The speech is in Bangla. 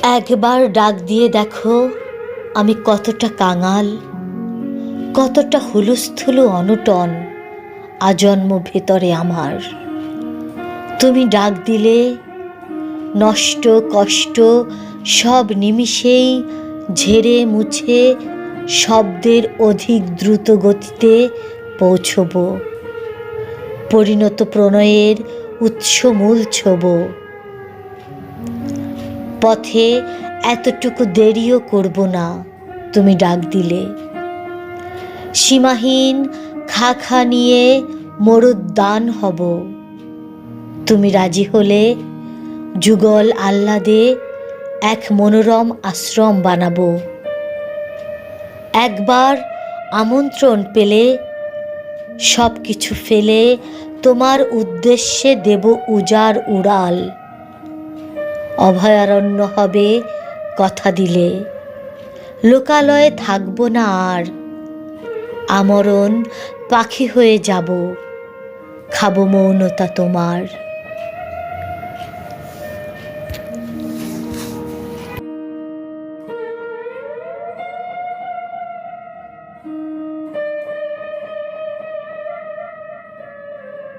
একবার ডাক দিয়ে দেখো, আমি কতটা কাঙাল, কতটা হুলুস্থুলু অনটন আজন্ম ভেতরে আমার। তুমি ডাক দিলে নষ্ট, কষ্ট, সব নিমিষেই ঝেড়ে মুছে শব্দের অধিক দ্রুত গতিতে পৌঁছব। পরিণত প্রণয়ের উৎস মূল ছোব। পথে এতটুকু দেরিও করব না, তুমি ডাক দিলে। সীমাহীন খা খা নিয়ে মরুদ্দান হব। তুমি রাজি হলে যুগল আহ্লাদে এক মনোরম আশ্রম বানাবো। একবার আমন্ত্রণ পেলে সব কিছু ফেলে তোমার উদ্দেশ্যে দেব উজার উড়াল। অভয়ারণ্য হবে, কথা দিলে। লোকালয়ে থাকব না আর। আমরণ পাখি হয়ে যাব। খাব মৌনতা তোমার।